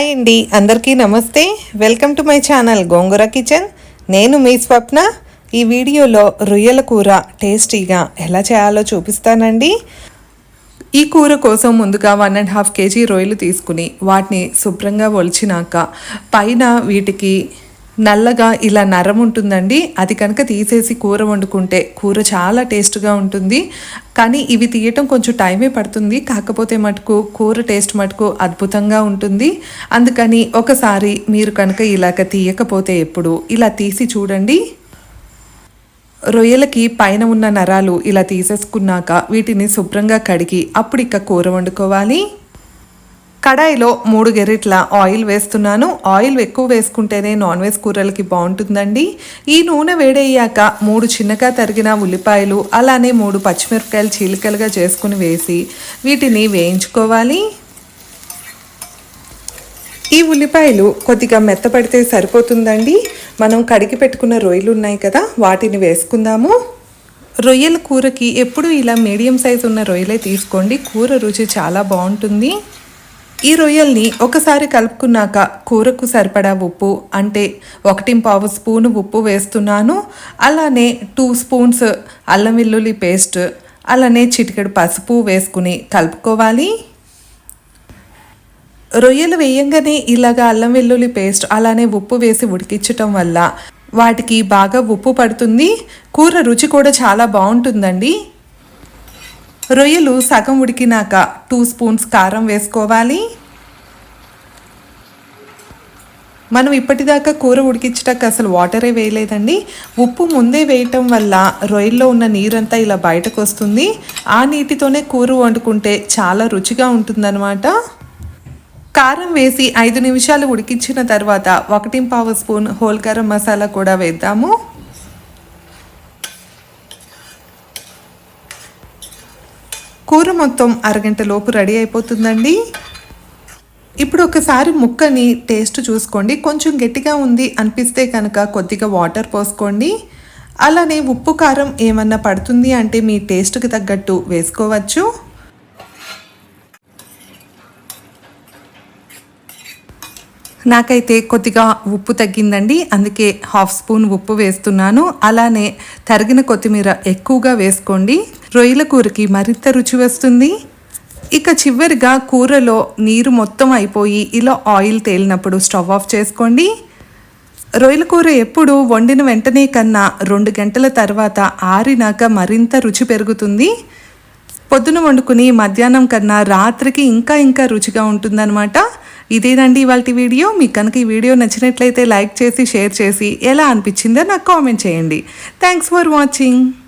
Hi అండి. అందరికీ నమస్తే. Welcome to my channel Gongura kitchen. నేను మీ స్వప్న. ఈ వీడియోలో రొయ్యల కూర టేస్టీగా ఎలా చేయాలో చూపిస్తానండి. ఈ కూర కోసం ముందుగా వన్ అండ్ హాఫ్ కేజీ రొయ్యలు తీసుకుని వాటిని శుభ్రంగా ఒలిచినాక పైన వీటికి నల్లగా ఇలా నరం ఉంటుందండి. అది కనుక తీసేసి కూర వండుకుంటే కూర చాలా టేస్ట్గా ఉంటుంది. కానీ ఇవి తీయటం కొంచెం టైమే పడుతుంది. కాకపోతే మటుకు కూర టేస్ట్ మటుకు అద్భుతంగా ఉంటుంది. అందుకని ఒకసారి మీరు కనుక ఇలాగ తీయకపోతే ఎప్పుడు ఇలా తీసి చూడండి. రొయ్యలకి పైన ఉన్న నరాలు ఇలా తీసేసుకున్నాక వీటిని శుభ్రంగా కడిగి అప్పుడు ఇక కూర వండుకోవాలి. కడాయిలో మూడు గెరిట్ల ఆయిల్ వేస్తున్నాను. ఆయిల్ ఎక్కువ వేసుకుంటేనే నాన్ వెజ్ కూరలకి బాగుంటుందండి. ఈ నూనె వేడయ్యాక మూడు చిన్నగా తరిగిన ఉల్లిపాయలు అలానే మూడు పచ్చిమిరపకాయలు చీలికలుగా చేసుకుని వేసి వీటిని వేయించుకోవాలి. ఈ ఉల్లిపాయలు కొద్దిగా మెత్తపడితే సరిపోతుందండి. మనం కడిగి పెట్టుకున్న రొయ్యలు ఉన్నాయి కదా వాటిని వేసుకుందాము. రొయ్యల కూరకి ఎప్పుడు ఇలా మీడియం సైజు ఉన్న రొయ్యలే తీసుకోండి. కూర రుచి చాలా బాగుంటుంది. ఈ రొయ్యల్ని ఒకసారి కలుపుకున్నాక కూరకు సరిపడా ఉప్పు అంటే ఒకటి పావు స్పూన్ ఉప్పు వేస్తున్నాను అలానే టూ స్పూన్స్ అల్లం వెల్లుల్లి పేస్ట్ అలానే చిటికెడు పసుపు వేసుకుని కలుపుకోవాలి. రొయ్యలు వేయంగానే ఇలాగా అల్లం వెల్లుల్లి పేస్ట్ అలానే ఉప్పు వేసి ఉడికించటం వల్ల వాటికి బాగా ఉప్పు పడుతుంది. కూర రుచి కూడా చాలా బాగుంటుందండి. రొయ్యలు సగం ఉడికినాక టూ స్పూన్స్ కారం వేసుకోవాలి. మనం ఇప్పటిదాకా కూర ఉడికించటానికి అసలు వాటరే వేయలేదండి. ఉప్పు ముందే వేయటం వల్ల రొయ్యల్లో ఉన్న నీరంతా ఇలా బయటకు వస్తుంది. ఆ నీటితోనే కూర వండుకుంటే చాలా రుచిగా ఉంటుందన్నమాట. కారం వేసి ఐదు నిమిషాలు ఉడికించిన తర్వాత ఒకటి పావు స్పూన్ హోల్ గరం మసాలా కూడా వేద్దాము. కూర మొత్తం అరగంట లోపు రెడీ అయిపోతుందండి. ఇప్పుడు ఒకసారి ముక్కని టేస్ట్ చూసుకోండి. కొంచెం గట్టిగా ఉంది అనిపిస్తే కనుక కొద్దిగా వాటర్ పోసుకోండి. అలానే ఉప్పు కారం ఏమన్నా పడుతుంది అంటే మీ టేస్ట్కి తగ్గట్టు వేసుకోవచ్చు. నాకైతే కొద్దిగా ఉప్పు తగ్గిందండి. అందుకే హాఫ్ స్పూన్ ఉప్పు వేస్తున్నాను. అలానే తరిగిన కొత్తిమీర ఎక్కువగా వేసుకోండి. రొయ్యల కూరకి మరింత రుచి వస్తుంది. ఇక చివరిగా కూరలో నీరు మొత్తం అయిపోయి ఇలా ఆయిల్ తేలినప్పుడు స్టవ్ ఆఫ్ చేసుకోండి. రొయ్యల కూర ఎప్పుడు వండిన వెంటనే కన్నా రెండు గంటల తర్వాత ఆరినాక మరింత రుచి పెరుగుతుంది. పొద్దున వండుకుని మధ్యాహ్నం కన్నా రాత్రికి ఇంకా ఇంకా రుచిగా ఉంటుందన్నమాట. ఇదేనండి ఇవాళ వీడియో. మీకు కనుక ఈ వీడియో నచ్చినట్లయితే లైక్ చేసి షేర్ చేసి ఎలా అనిపించిందో నాకు కామెంట్ చేయండి. Thanks for watching.